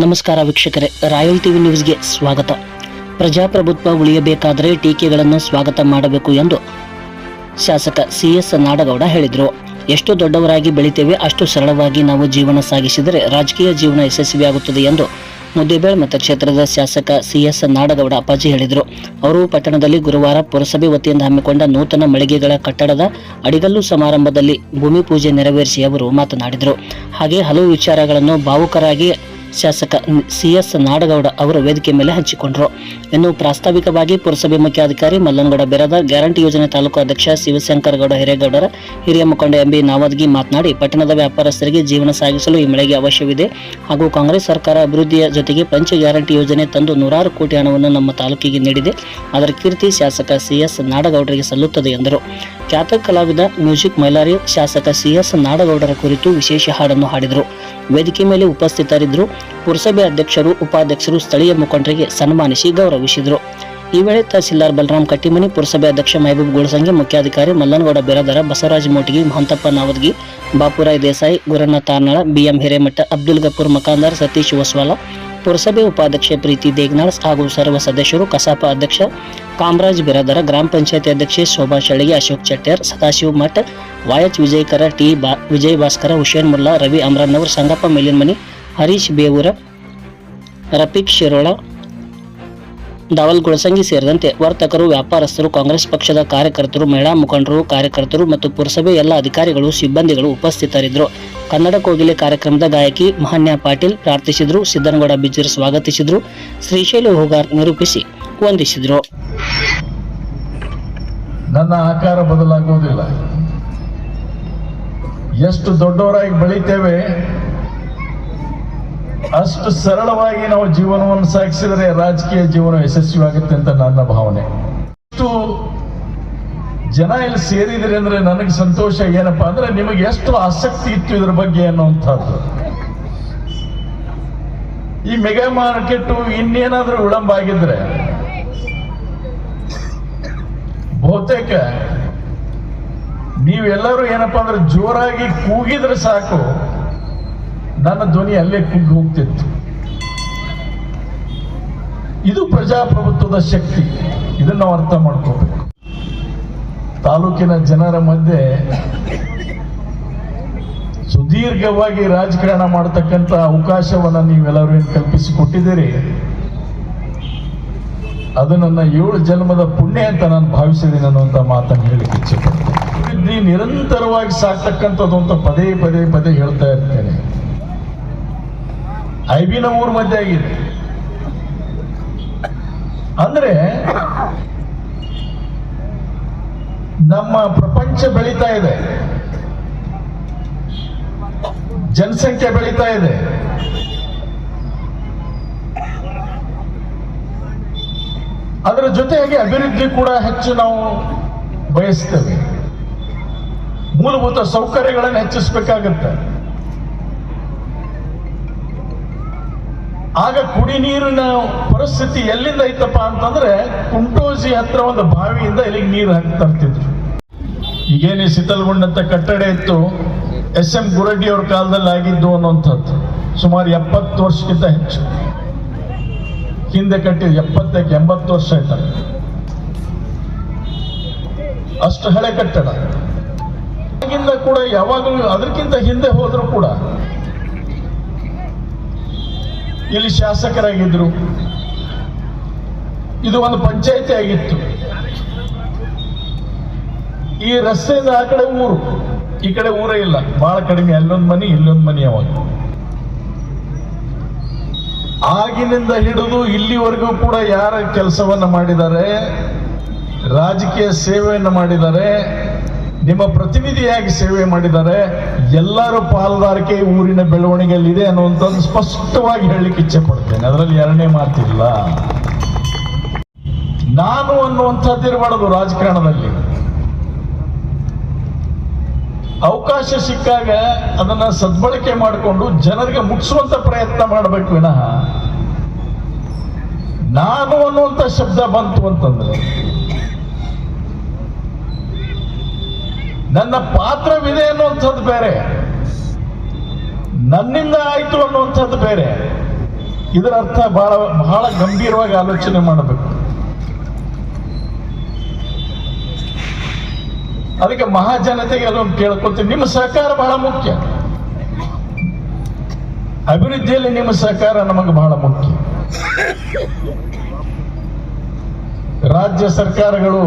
ನಮಸ್ಕಾರ ವೀಕ್ಷಕರೇ, royal TV ನ್ಯೂಸ್ಗೆ ಸ್ವಾಗತ. ಪ್ರಜಾಪ್ರಭುತ್ವ ಉಳಿಯಬೇಕಾದರೆ ಟೀಕೆಗಳನ್ನು ಸ್ವಾಗತ ಮಾಡಬೇಕು ಎಂದು ಶಾಸಕ ಸಿ ಎಸ್ ನಾಡಗೌಡ ಹೇಳಿದರು. ಎಷ್ಟು ದೊಡ್ಡವರಾಗಿ ಬೆಳಿತೇವೆ ಅಷ್ಟು ಸರಳವಾಗಿ ನಾವು ಜೀವನ ಸಾಗಿಸಿದರೆ ರಾಜಕೀಯ ಜೀವನ ಯಶಸ್ವಿಯಾಗುತ್ತದೆ ಎಂದು ಮುದ್ದೇಬೇಳ್ ಮತಕ್ಷೇತ್ರದ ಶಾಸಕ ಸಿ ಎಸ್ ನಾಡಗೌಡ ಅಪ್ಪಾಜಿ ಹೇಳಿದರು. ಅವರು ಪಟ್ಟಣದಲ್ಲಿ ಗುರುವಾರ ಪುರಸಭೆ ವತಿಯಿಂದ ಹಮ್ಮಿಕೊಂಡ ನೂತನ ಮಳಿಗೆಗಳ ಕಟ್ಟಡದ ಅಡಿಗಲ್ಲು ಸಮಾರಂಭದಲ್ಲಿ ಭೂಮಿ ಪೂಜೆ ನೆರವೇರಿಸಿ ಅವರು ಮಾತನಾಡಿದರು. ಹಾಗೆ ಹಲವು ವಿಚಾರಗಳನ್ನು ಭಾವುಕರಾಗಿ ಶಾಸಕ ಸಿಎಸ್ ನಾಡಗೌಡ ಅವರು ವೇದಿಕೆ ಮೇಲೆ ಹಂಚಿಕೊಂಡರು. ಇನ್ನು ಪ್ರಾಸ್ತಾವಿಕವಾಗಿ ಪುರಸಭೆ ಮುಖ್ಯಾಧಿಕಾರಿ ಮಲ್ಲನಗೌಡ ಬೆರದ ಗ್ಯಾರಂಟಿ ಯೋಜನೆ ತಾಲೂಕು ಅಧ್ಯಕ್ಷ ಶಿವಶಂಕರಗೌಡ ಹಿರೇಗೌಡರ ಹಿರಿಯ ಮುಖಂಡ ಎಂಬಿ ನಾವದ್ಗಿ ಮಾತನಾಡಿ, ಪಟ್ಟಣದ ವ್ಯಾಪಾರಸ್ಥರಿಗೆ ಜೀವನ ಸಾಗಿಸಲು ಈ ಮಳೆಗೆ ಅವಶ್ಯವಿದೆ. ಹಾಗೂ ಕಾಂಗ್ರೆಸ್ ಸರ್ಕಾರ ಅಭಿವೃದ್ಧಿಯ ಜೊತೆಗೆ ಪಂಚ ಗ್ಯಾರಂಟಿ ಯೋಜನೆ ತಂದು ನೂರಾರು ಕೋಟಿ ಹಣವನ್ನು ನಮ್ಮ ತಾಲೂಕಿಗೆ ನೀಡಿದೆ. ಅದರ ಕೀರ್ತಿ ಶಾಸಕ ಸಿಎಸ್ ನಾಡಗೌಡರಿಗೆ ಸಲ್ಲುತ್ತದೆ ಎಂದರು. ಖ್ಯಾತ ಕಲಾವಿದ, ಮ್ಯೂಸಿಕ್ ಮೈಲಾರಿ ಶಾಸಕ ಸಿಎಸ್ ನಾಡಗೌಡರ ಕುರಿತು ವಿಶೇಷ ಹಾಡನ್ನು ಹಾಡಿದರು. ವೇದಿಕೆ ಮೇಲೆ ಉಪಸ್ಥಿತರಿದ್ದರು ಪುರಸಭೆ ಅಧ್ಯಕ್ಷರು, ಉಪಾಧ್ಯಕ್ಷರು ಸ್ಥಳೀಯ ಮುಖಂಡರಿಗೆ ಸನ್ಮಾನಿಸಿ ಗೌರವಿಸಿದರು. ಈ ವೇಳೆ ತಹಸೀಲ್ದಾರ್ ಬಲರಾಮ್ ಕಟ್ಟಿಮನಿ, ಪುರಸಭೆ ಅಧ್ಯಕ್ಷ ಮಹಬೂಬ್ ಗುಳಸಂಗಿ, ಮುಖ್ಯಾಧಿಕಾರಿ ಮಲ್ಲನಗೌಡ ಬೆರದರ, ಬಸವರಾಜ ಮೋಟಿಗಿ, ಮಹಂತಪ್ಪ ನಾವದ್ಗಿ, ಬಾಪುರಾಯ್ ದೇಸಾಯಿ, ಗುರಣ್ಣ ತಾರ್ನಾಳ, ಬಿಎಂ ಹಿರೇಮಠ, ಅಬ್ದುಲ್ ಗಫೂರ್ ಮಕಾಂದಾರ್, ಸತೀಶ್ ವಸ್ವಾಲ ಪುರಸಭೆ ಉಪಾಧ್ಯಕ್ಷೆ ಪ್ರೀತಿ ದೇಗ್ನಾಳ್ ಹಾಗೂ ಸರ್ವ ಸದಸ್ಯರು ಕಸಾಪ ಅಧ್ಯಕ್ಷ ಕಾಮರಾಜ್ ಬಿರಾದರ ಗ್ರಾಮ ಪಂಚಾಯತಿ ಅಧ್ಯಕ್ಷೆ ಶೋಭಾ ಶಳಿಗೆ ಅಶೋಕ್ ಚಟ್ಟರ್, ಸದಾಶಿವ ಮಠ್, ವಾಯಚ್ ವಿಜಯಕರ, ಟಿ ಬಾ ವಿಜಯ್ ಭಾಸ್ಕರ ಹುಷೇನ್ ಮುಲ್ಲಾ, ರವಿ ಅಮರನವರ್ ಸಂಗಪ್ಪ ಮೇಲಿನ್ಮನಿ ಹರೀಶ್ ಬೇವೂರ, ರಫೀಕ್ ಶಿರೋಳ, ದಾವಲ್ ಗುಳಸಂಗಿ ಸೇರಿದಂತೆ ವರ್ತಕರು, ವ್ಯಾಪಾರಸ್ಥರು, ಕಾಂಗ್ರೆಸ್ ಪಕ್ಷದ ಕಾರ್ಯಕರ್ತರು, ಮಹಿಳಾ ಮುಖಂಡರು, ಕಾರ್ಯಕರ್ತರು ಮತ್ತು ಪುರಸಭೆ ಎಲ್ಲ ಅಧಿಕಾರಿಗಳು, ಸಿಬ್ಬಂದಿಗಳು ಉಪಸ್ಥಿತರಿದ್ದರು. ಕನ್ನಡ ಕೋಗಿಲೆ ಕಾರ್ಯಕ್ರಮದ ಗಾಯಕಿ ಮಹನ್ಯ ಪಾಟೀಲ್ ಪ್ರಾರ್ಥಿಸಿದ್ರು. ಸಿದ್ದನಗೌಡ ಬಿಜ್ಜರ್ ಸ್ವಾಗತಿಸಿದ್ರು. ಶ್ರೀಶೈಲ ಹೋಗಾರ್ ನಿರೂಪಿಸಿ ವಂದಿಸಿದ್ರು. ನನ್ನ ಆಕಾರ ಬದಲಾಗುವುದಿಲ್ಲ. ಎಷ್ಟು ದೊಡ್ಡವರಾಗಿ ಬೆಳಿತೇವೆ, ಅಷ್ಟು ಸರಳವಾಗಿ ನಾವು ಜೀವನವನ್ನು ಸಾಗಿಸಿದರೆ ರಾಜಕೀಯ ಜೀವನ ಯಶಸ್ವಿಯಾಗುತ್ತೆ ಅಂತ ನನ್ನ ಭಾವನೆ. ಜನ ಇಲ್ಲಿ ಸೇರಿದಿರಿ ಅಂದ್ರೆ ನನಗೆ ಸಂತೋಷ ಏನಪ್ಪ ಅಂದ್ರೆ ನಿಮಗೆ ಎಷ್ಟು ಆಸಕ್ತಿ ಇತ್ತು ಇದ್ರ ಬಗ್ಗೆ ಅನ್ನುವಂಥದ್ದು. ಈ ಮೆಗಾ ಮಾರ್ಕೆಟ್ ಇನ್ನೇನಾದ್ರೂ ವಿಳಂಬ ಆಗಿದ್ರೆ ಬಹುತೇಕ ನೀವೆಲ್ಲರೂ ಏನಪ್ಪಾ ಅಂದ್ರೆ ಜೋರಾಗಿ ಕೂಗಿದ್ರೆ ಸಾಕು, ನನ್ನ ಧ್ವನಿ ಅಲ್ಲೇ ಕುಗ್ಗಿ ಹೋಗ್ತಿತ್ತು. ಇದು ಪ್ರಜಾಪ್ರಭುತ್ವದ ಶಕ್ತಿ. ಇದನ್ನ ಅರ್ಥ ಮಾಡ್ಕೋಬೇಕು. ತಾಲೂಕಿನ ಜನರ ಮಧ್ಯೆ ಸುದೀರ್ಘವಾಗಿ ರಾಜಕಾರಣ ಮಾಡತಕ್ಕಂಥ ಅವಕಾಶವನ್ನ ನೀವೆಲ್ಲರೂ ಏನು ಕಲ್ಪಿಸಿಕೊಟ್ಟಿದ್ದೀರಿ? ಅದು ನನ್ನ ಏಳು ಜನ್ಮದ ಪುಣ್ಯ ಅಂತ ನಾನು ಭಾವಿಸಿದ್ದೀನಿ ಅನ್ನುವಂಥ ಮಾತನ್ನು ಹೇಳಿಕ್ಕೆ ಇಚ್ಛೆಪಡ್ತೇನೆ. ಅಭಿವೃದ್ಧಿ ನಿರಂತರವಾಗಿ ಸಾಕ್ತಕ್ಕಂಥದ್ದು ಅಂತ ಪದೇ ಪದೇ ಪದೇ ಹೇಳ್ತಾ ಇರ್ತೇನೆ. ಐಬಿನ ಬಿ ಮಧ್ಯ ಊರ ಮಧ್ಯೆ ಆಗಿದೆ. ಅಂದ್ರೆ ನಮ್ಮ ಪ್ರಪಂಚ ಬೆಳೀತಾ ಇದೆ. ಜನಸಂಖ್ಯೆ ಬೆಳೀತಾ ಇದೆ. ಅದರ ಜೊತೆಗೆ ಅಭಿವೃದ್ಧಿ ಕೂಡ ಹೆಚ್ಚು ನಾವು ಬಯಸ್ತೇವೆ. ಮೂಲಭೂತ ಸೌಕರ್ಯಗಳನ್ನು ಹೆಚ್ಚಿಸಬೇಕಾಗತ್ತೆ. ಆಗ ಕುಡಿ ನೀರಿನ ಪರಿಸ್ಥಿತಿ ಎಲ್ಲಿಂದ ಐತಪ್ಪ ಅಂತಂದ್ರೆ ಕುಂಟೋಜಿ ಹತ್ರ ಒಂದು ಬಾವಿಯಿಂದ ಇಲ್ಲಿಗೆ ನೀರು ಹಾಕಿ ತರ್ತಿದ್ರು. ಈಗೇನು ಶೀತಲ್ಗೊಂಡಂತ ಕಟ್ಟಡ ಇತ್ತು, ಎಸ್ ಎಂ ಗುರಡ್ಡಿ ಅವ್ರ ಕಾಲದಲ್ಲಿ ಆಗಿದ್ದು ಅನ್ನುವಂಥದ್ದು. ಸುಮಾರು ಎಪ್ಪತ್ತು ವರ್ಷಕ್ಕಿಂತ ಹೆಚ್ಚು. ಹಿಂದೆ ಕಟ್ಟಿದ ಎಪ್ಪತ್ತಕ್ಕೆ ಎಂಬತ್ತು ವರ್ಷ ಆಯ್ತ. ಅಷ್ಟು ಹಳೆ ಕಟ್ಟಡ. ಆಗಿಂದ ಕೂಡ ಯಾವಾಗಲೂ ಅದಕ್ಕಿಂತ ಹಿಂದೆ ಹೋದ್ರು ಕೂಡ ಇಲ್ಲಿ ಶಾಸಕರಾಗಿದ್ರು. ಇದು ಒಂದು ಪಂಚಾಯತಿ ಆಗಿತ್ತು ಈ ರಸ್ತೆಯಿಂದ ಆ ಕಡೆ ಊರು, ಈ ಕಡೆ ಊರೇ ಇಲ್ಲ. ಬಹಳ ಕಡಿಮೆ, ಅಲ್ಲೊಂದು ಮನಿ, ಇಲ್ಲೊಂದು ಮನಿ ಅವಾಗ ಆಗಿನಿಂದ ಹಿಡಿದು ಇಲ್ಲಿವರೆಗೂ ಕೂಡ ಯಾರ ಕೆಲಸವನ್ನ ಮಾಡಿದ್ದಾರೆ? ರಾಜಕೀಯ ಸೇವೆಯನ್ನು ಮಾಡಿದ್ದಾರೆ. ನಿಮ್ಮ ಪ್ರತಿನಿಧಿಯಾಗಿ ಸೇವೆ ಮಾಡಿದ್ದಾರೆ? ಎಲ್ಲರ ಪಾಲುದಾರಿಕೆ ಊರಿನ ಬೆಳವಣಿಗೆಯಲ್ಲಿದೆ ಅನ್ನುವಂಥದ್ದು ಸ್ಪಷ್ಟವಾಗಿ ಹೇಳಲಿಕ್ಕೆ ಇಚ್ಛೆ ಪಡ್ತೇನೆ. ಅದರಲ್ಲಿ ಎರಡನೇ ಮಾತಿಲ್ಲ. ನಾನು ಅನ್ನುವಂಥದ್ದು ಇರಬಾರದು ರಾಜಕಾರಣದಲ್ಲಿ. ಅವಕಾಶ ಸಿಕ್ಕಾಗ ಅದನ್ನ ಸದ್ಬಳಕೆ ಮಾಡಿಕೊಂಡು ಜನರಿಗೆ ಮುಟ್ಟಿಸುವಂತ ಪ್ರಯತ್ನ ಮಾಡಬೇಕು ವಿನಃ. ನಾನು ಅನ್ನುವಂಥ ಶಬ್ದ ಬಂತು ಅಂತಂದ್ರೆ, ನನ್ನ ಪಾತ್ರವಿದೆ ಅನ್ನುವಂಥದ್ದು ಬೇರೆ, ನನ್ನಿಂದ ಆಯ್ತು ಅನ್ನುವಂಥದ್ದು ಬೇರೆ. ಇದರ ಅರ್ಥ ಬಹಳ ಬಹಳ ಗಂಭೀರವಾಗಿ ಆಲೋಚನೆ ಮಾಡಬೇಕು. ಅದಕ್ಕೆ ಮಹಾಜನತೆಗೆ ಅದೊಂದು ಕೇಳ್ಕೊತೀನಿ ನಿಮ್ಮ ಸಹಕಾರ ಬಹಳ ಮುಖ್ಯ. ಅಭಿವೃದ್ಧಿಯಲ್ಲಿ ನಿಮ್ಮ ಸಹಕಾರ ನಮಗೆ ಬಹಳ ಮುಖ್ಯ. ರಾಜ್ಯ ಸರ್ಕಾರಗಳು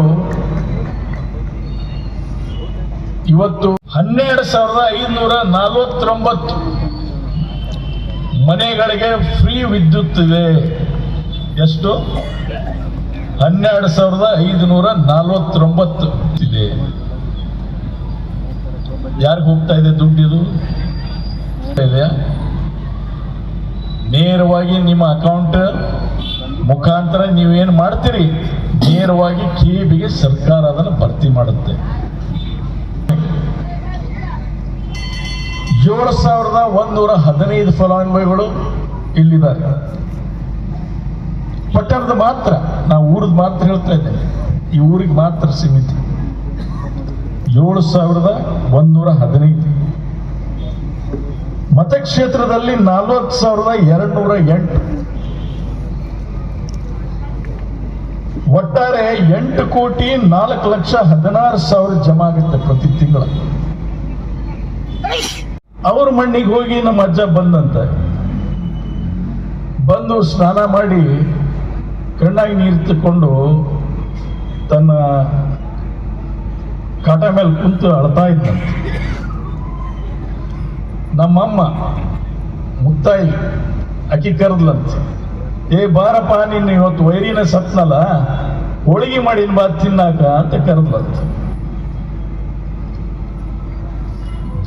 ಇವತ್ತು ಹನ್ನೆರಡು ಸಾವಿರದ ಐದುನೂರ ನಲವತ್ತೊಂಬತ್ತು ಮನೆಗಳಿಗೆ ಫ್ರೀ ವಿದ್ಯುತ್ ಇದೆ. ಎಷ್ಟು? ಹನ್ನೆರಡು ಸಾವಿರದ ಐದುನೂರ ನಲವತ್ತೊಂಬತ್ತು ಇದೆ. ಯಾರಿಗೆ ಹೋಗ್ತಾ ಇದೆ ದುಡ್ಡಿದು ಇದೆಯಾ ನೇರವಾಗಿ ನಿಮ್ಮ ಅಕೌಂಟ್ ಮುಖಾಂತರ ನೀವೇನು ಮಾಡ್ತೀರಿ? ನೇರವಾಗಿ ಕೆ ಸರ್ಕಾರ ಅದನ್ನು ಭರ್ತಿ ಮಾಡುತ್ತೆ. ಏಳು ಸಾವಿರದ ಒಂದೂರ ಹದಿನೈದು ಫಲಾನುಭವಿಗಳು ಇಲ್ಲಿದ್ದಾರೆ. ಪಟ್ಟಣದ ಮಾತ್ರ ನಾವು ಊರದ ಮಾತ್ರ ಹೇಳ್ತಾ ಇದ್ದೇನೆ. ಈ ಊರಿಗೆ ಮಾತ್ರ ಸೀಮಿತ. ಏಳು ಸಾವಿರದ ಒಂದೂರ ಹದಿನೈದು. ಮತಕ್ಷೇತ್ರದಲ್ಲಿ ನಲವತ್ತು ಸಾವಿರದ ಎರಡ್ನೂರ ಎಂಟು. ಒಟ್ಟಾರೆ ಎಂಟು ಕೋಟಿ ನಾಲ್ಕು ಲಕ್ಷ ಹದಿನಾರು ಸಾವಿರ ಜಮಾ ಆಗುತ್ತೆ ಪ್ರತಿ ತಿಂಗಳ. ಅವ್ರ ಮಣ್ಣಿಗೆ ಹೋಗಿ ನಮ್ಮ ಅಜ್ಜ ಬಂದಂತೆ. ಬಂದು ಸ್ನಾನ ಮಾಡಿ ಕಣ್ಣಾಗಿ ನೀರು ತಕೊಂಡು ತನ್ನ ಕಾಟ ಮೇಲೆ ಕುಂತು ಅಳ್ತಾ ಇದ್ದಂತೆ ನಮ್ಮಮ್ಮ ಮುತ್ತಾಯಿ, ಅಕ್ಕಿ ಕರೆದ್ಲಂತೆ. ಏ ಬಾರಪ್ಪ, ನಿನ್ನ ಇವತ್ತು ವೈರಿನ ಸತ್ನಲ್ಲ? ಹೋಳಿಗೆ ಮಾಡಿನ ಬಾ ತಿನ್ನಾಕ ಅಂತ ಕರೆದ್ಲಂತೆ.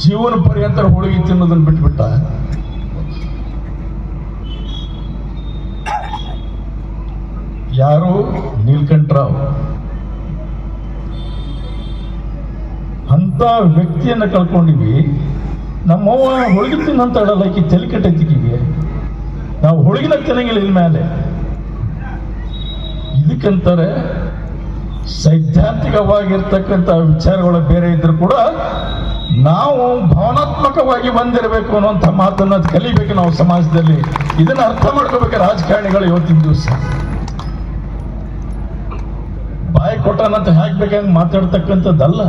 ಜೀವನ ಪರ್ಯಂತ ಹೋಳಿಗೆ ತಿನ್ನೋದನ್ನ ಬಿಟ್ಬಿಟ್ಟ. ಯಾರು? ನೀಲ್ಕಂಠರಾವ್. ಅಂತ ವ್ಯಕ್ತಿಯನ್ನು ಕಳ್ಕೊಂಡಿವಿ ನಮ್ಮವ್ವ ಹೋಳಿಗೆ ತಿನ್ನಂತ ಹೇಳಲ್ಲ ಆಕಿ ತಲೆ ನಾವು ಹೊಳಗಿನ ತಿನ್ನಂಗಿಲ್ಲ ಇನ್ಮೇಲೆ ಇದಕ್ಕಂತಾರೆ ಸೈದ್ಧಾಂತಿಕವಾಗಿರ್ತಕ್ಕಂಥ ವಿಚಾರಗಳು ಬೇರೆ ಇದ್ರು ಕೂಡ ನಾವು ಭಾವನಾತ್ಮಕವಾಗಿ ಬಂದಿರಬೇಕು ಅನ್ನುವಂಥ ಮಾತನ್ನ ಕಲಿಬೇಕು ನಾವು ಸಮಾಜದಲ್ಲಿ. ಇದನ್ನ ಅರ್ಥ ಮಾಡ್ಕೋಬೇಕು ರಾಜಕಾರಣಿಗಳು ಇವತ್ತಿನ ದಿವಸ. ಬಾಯಿ ಕೊಟ್ಟನಂತ ಹಾಕ್ಬೇಕಂಗೆ ಮಾತಾಡ್ತಕ್ಕಂಥದ್ದಲ್ಲ.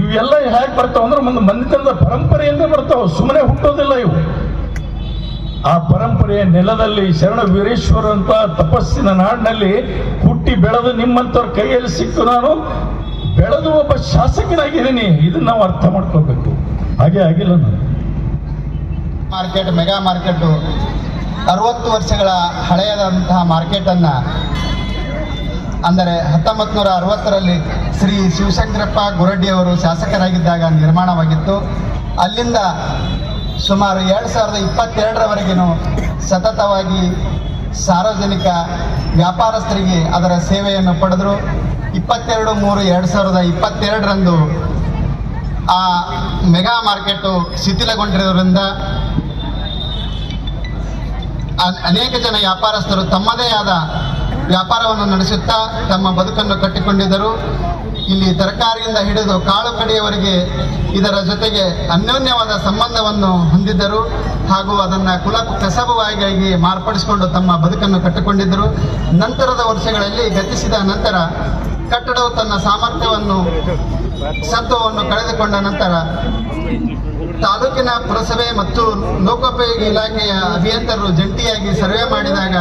ಇವೆಲ್ಲ ಹೇಗೆ ಬರ್ತಾವ ಅಂದ್ರೆ ಒಂದು ಮಂದಿತನದ ಪರಂಪರೆಯಿಂದ ಬರ್ತಾವ. ಸುಮ್ಮನೆ ಹುಟ್ಟೋದಿಲ್ಲ ಇವು. ಆ ಪರಂಪರೆಯ ನೆಲದಲ್ಲಿ ಶರಣ ವೀರೇಶ್ವರ ಅಂತ ತಪಸ್ಸಿನ ನಾಡಿನಲ್ಲಿ ಹುಟ್ಟಿ ಬೆಳೆದು ನಿಮ್ಮಂಥವ್ರ ಕೈಯಲ್ಲಿ ಸಿಕ್ಕು ನಾನು. ಬೆಳೆದು ಒಬ್ಬ ಶಾಸಕನಾಗಿದ್ದೀನಿ. ಇದನ್ನ ನಾವು ಅರ್ಥ ಮಾಡ್ಕೋಬೇಕು ಹಾಗೆ ಆಗಿಲ್ಲ ನಾನು. Market, mega market. ಅರವತ್ತು ವರ್ಷಗಳ ಹಳೆಯದಂತಹ ಮಾರ್ಕೆಟನ್ನು ಅಂದರೆ ಹತ್ತೊಂಬತ್ತು ನೂರ ಅರವತ್ತರಲ್ಲಿ ಶ್ರೀ ಶಿವಶಂಕರಪ್ಪ ಗುರಡ್ಡಿಯವರು ಶಾಸಕರಾಗಿದ್ದಾಗ ನಿರ್ಮಾಣವಾಗಿತ್ತು. ಅಲ್ಲಿಂದ ಸುಮಾರು ಎರಡು ಸಾವಿರದ ಇಪ್ಪತ್ತೆರಡರವರೆಗೂ ಸತತವಾಗಿ ಸಾರ್ವಜನಿಕ ವ್ಯಾಪಾರಸ್ಥರಿಗೆ ಅದರ ಸೇವೆಯನ್ನು ಪಡೆದರು. ಇಪ್ಪತ್ತೆರಡು ಮೂರು ಎರಡು ಸಾವಿರದ ಇಪ್ಪತ್ತೆರಡರಂದು ಆ ಮೆಗಾ ಮಾರ್ಕೆಟು ಶಿಥಿಲಗೊಂಡಿರೋದ್ರಿಂದ ಅನೇಕ ಜನ ವ್ಯಾಪಾರಸ್ಥರು ತಮ್ಮದೇ ಆದ ವ್ಯಾಪಾರವನ್ನು ನಡೆಸುತ್ತಾ ತಮ್ಮ ಬದುಕನ್ನು ಕಟ್ಟಿಕೊಂಡಿದ್ದರು. ಇಲ್ಲಿ ತರಕಾರಿಯಿಂದ ಹಿಡಿದು ಕಾಳು ಕಡಿಯವರೆಗೆ ಇದರ ಜೊತೆಗೆ ಅನ್ಯೋನ್ಯವಾದ ಸಂಬಂಧವನ್ನು ಹೊಂದಿದ್ದರು ಹಾಗೂ ಅದನ್ನು ಕುಲ ಕಸಬವಾಗಿ ಮಾರ್ಪಡಿಸಿಕೊಂಡು ತಮ್ಮ ಬದುಕನ್ನು ಕಟ್ಟಿಕೊಂಡಿದ್ದರು. ನಂತರದ ವರ್ಷಗಳಲ್ಲಿ ಗತಿಸಿದ ನಂತರ ಕಟ್ಟಡವು ತನ್ನ ಸಾಮರ್ಥ್ಯವನ್ನು, ಸತ್ವವನ್ನು ಕಳೆದುಕೊಂಡ ನಂತರ ತಾಲೂಕಿನ ಪುರಸಭೆ ಮತ್ತು ಲೋಕೋಪಯೋಗಿ ಇಲಾಖೆಯ ಅಭಿಯಂತರರು ಜಂಟಿಯಾಗಿ ಸರ್ವೆ ಮಾಡಿದಾಗ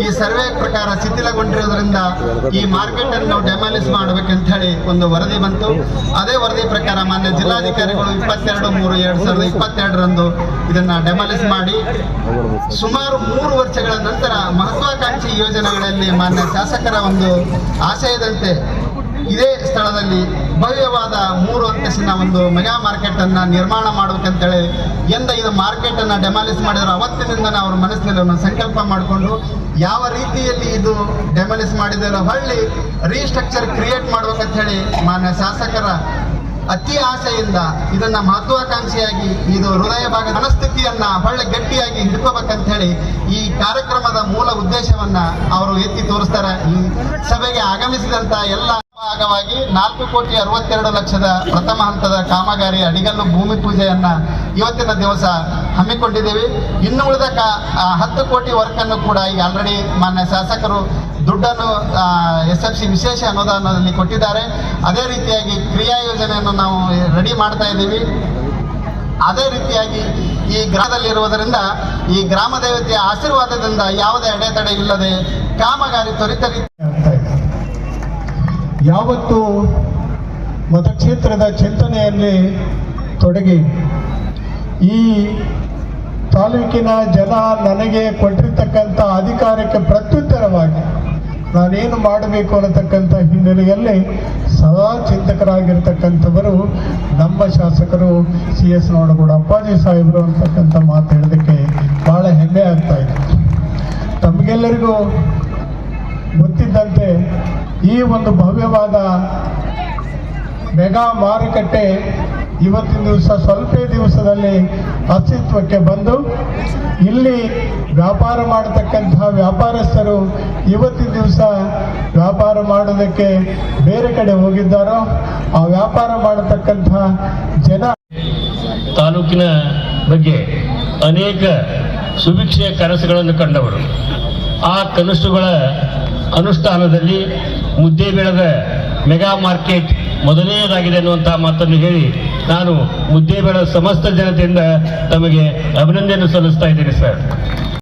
ಈ ಸರ್ವೆ ಪ್ರಕಾರ ಶಿಥಿಲಗೊಂಡಿರೋದ್ರಿಂದ ಈ ಮಾರ್ಕೆಟ್ ಅನ್ನು ಡೆಮಾಲಿಸ್ ಮಾಡಬೇಕಂತ ಹೇಳಿ ಒಂದು ವರದಿ ಬಂತು. ಅದೇ ವರದಿ ಪ್ರಕಾರ ಮಾನ್ಯ ಜಿಲ್ಲಾಧಿಕಾರಿಗಳು ಇಪ್ಪತ್ತೆರಡು ಮೂರು ಎರಡ್ ಸಾವಿರದ ಇಪ್ಪತ್ತೆರಡರಂದು ಇದನ್ನ ಡೆಮಾಲಿಸ್ ಮಾಡಿ ಸುಮಾರು ಮೂರು ವರ್ಷಗಳ ನಂತರ ಮಹತ್ವಾಕಾಂಕ್ಷಿ ಯೋಜನೆಗಳಲ್ಲಿ ಮಾನ್ಯ ಶಾಸಕರ ಒಂದು ಆಶಯದಂತೆ ಇದೇ ಸ್ಥಳದಲ್ಲಿ ಭವ್ಯವಾದ ಮೂರು ಅಂತಸ್ತಿನ ಒಂದು ಮೆಗಾ ಮಾರ್ಕೆಟ್ ಅನ್ನ ನಿರ್ಮಾಣ ಮಾಡ್ಬೇಕಂತೇಳಿ ಎಂದ ಇದು ಮಾರ್ಕೆಟ್ ಅನ್ನ ಡೆಮಾಲಿಸ್ ಮಾಡಿದ್ರು ಅವತ್ತಿನಿಂದ ಅವ್ರ ಮನಸ್ಸಿನಲ್ಲಿ ಒಂದು ಸಂಕಲ್ಪ ಮಾಡಿಕೊಂಡು ಯಾವ ರೀತಿಯಲ್ಲಿ ಇದು ಡೆಮಾಲಿಸ್ ಮಾಡಿದಾರೋ ಹೊಳ್ಳಿ ರೀಸ್ಟ್ರಕ್ಚರ್ ಕ್ರಿಯೇಟ್ ಮಾಡ್ಬೇಕಂತ ಹೇಳಿ ಮಾನ್ಯ ಶಾಸಕರ ಅತಿ ಆಸೆಯಿಂದ ಇದನ್ನ ಮಹತ್ವಾಕಾಂಕ್ಷಿಯಾಗಿ ಇದು ಹೃದಯ ಭಾಗದ ಮನಸ್ಥಿತಿಯನ್ನ ಹೊಳ್ಳೆ ಗಟ್ಟಿಯಾಗಿ ಹಿಡ್ಕೋಬೇಕಂತ ಹೇಳಿ ಈ ಕಾರ್ಯಕ್ರಮದ ಮೂಲ ಉದ್ದೇಶವನ್ನ ಅವರು ಎತ್ತಿ ತೋರಿಸ್ತಾರೆ. ಈ ಸಭೆಗೆ ಆಗಮಿಸಿದಂತ ಎಲ್ಲ ಭಾಗವಾಗಿ ನಾಲ್ಕು ಕೋಟಿ ಅರವತ್ತೆರಡು ಲಕ್ಷದ ಪ್ರಥಮ ಹಂತದ ಕಾಮಗಾರಿ ಅಡಿಗಲ್ಲು ಭೂಮಿ ಪೂಜೆಯನ್ನ ಇವತ್ತಿನ ದಿವಸ ಹಮ್ಮಿಕೊಂಡಿದ್ದೀವಿ. ಇನ್ನು ಉಳಿದ ಹತ್ತು ಕೋಟಿ ವರ್ಕ್ ಅನ್ನು ಕೂಡ ಈಗ ಆಲ್ರೆಡಿ ಮಾನ್ಯ ಶಾಸಕರು ದುಡ್ಡನ್ನು ಎಸ್ ಎಫ್ ಸಿ ವಿಶೇಷ ಅನುದಾನದಲ್ಲಿ ಕೊಟ್ಟಿದ್ದಾರೆ. ಅದೇ ರೀತಿಯಾಗಿ ಕ್ರಿಯಾ ಯೋಜನೆಯನ್ನು ನಾವು ರೆಡಿ ಮಾಡ್ತಾ ಇದ್ದೀವಿ. ಅದೇ ರೀತಿಯಾಗಿ ಈ ಗ್ರಾಮದಲ್ಲಿರುವುದರಿಂದ, ಈ ಗ್ರಾಮ ದೇವತೆಯ ಆಶೀರ್ವಾದದಿಂದ ಯಾವುದೇ ಅಡೆತಡೆ ಇಲ್ಲದೆ ಕಾಮಗಾರಿ ತ್ವರಿತ ಇದೆ ಯಾವತ್ತು ಮತಕ್ಷೇತ್ರದ ಚಿಂತನೆಯಲ್ಲಿ ತೊಡಗಿ. ಈ ತಾಲೂಕಿನ ಜನ ನನಗೆ ಕೊಟ್ಟಿರ್ತಕ್ಕಂಥ ಅಧಿಕಾರಕ್ಕೆ ಪ್ರತ್ಯುತ್ತರವಾಗಿ ನಾನೇನು ಮಾಡಬೇಕು ಅನ್ನತಕ್ಕಂಥ ಹಿನ್ನೆಲೆಯಲ್ಲಿ ಸದಾ ಚಿಂತಕರಾಗಿರ್ತಕ್ಕಂಥವರು ನಮ್ಮ ಶಾಸಕರು ಸಿ ಎಸ್ ನೋಡಗೌಡ ಅಪ್ಪಾಜಿ ಸಾಹೇಬರು ಅಂತಕ್ಕಂಥ ಮಾತು ಹೇಳೋದಕ್ಕೆ ಭಾಳ ಹೆಮ್ಮೆ ಆಗ್ತಾ ಇದೆ. ತಮಗೆಲ್ಲರಿಗೂ ಗೊತ್ತಿದ್ದಂತೆ ಈ ಒಂದು ಭವ್ಯವಾದ ಮೆಗಾ ಮಾರುಕಟ್ಟೆ ಇವತ್ತಿನ ದಿವಸ ಸ್ವಲ್ಪ ದಿವಸದಲ್ಲಿ ಅಸ್ತಿತ್ವಕ್ಕೆ ಬಂದು ಇಲ್ಲಿ ವ್ಯಾಪಾರ ಮಾಡತಕ್ಕಂತಹ ವ್ಯಾಪಾರಸ್ಥರು ಇವತ್ತಿನ ದಿವಸ ವ್ಯಾಪಾರ ಮಾಡೋದಕ್ಕೆ ಬೇರೆ ಕಡೆ ಹೋಗಿದ್ದಾರೋ, ಆ ವ್ಯಾಪಾರ ಮಾಡತಕ್ಕಂತಹ ಜನ ತಾಲೂಕಿನ ಬಗ್ಗೆ ಅನೇಕ ಸುಭಿಕ್ಷೆಯ ಕನಸುಗಳನ್ನು ಕಂಡವರು. ಆ ಕನಸುಗಳ ಅನುಷ್ಠಾನದಲ್ಲಿ ಮುದ್ದೆ ಬೆಳೆದ ಮೆಗಾ ಮಾರ್ಕೆಟ್ ಮೊದಲನೆಯದಾಗಿದೆ ಅನ್ನುವಂತಹ ಮಾತನ್ನು ಹೇಳಿ ನಾನು ಮುದ್ದೆ ಬೆಳೆದ ಸಮಸ್ತ ಜನತೆಯಿಂದ ತಮಗೆ ಅಭಿನಂದನೆ ಸಲ್ಲಿಸ್ತಾ ಇದ್ದೀನಿ, ಸರ್.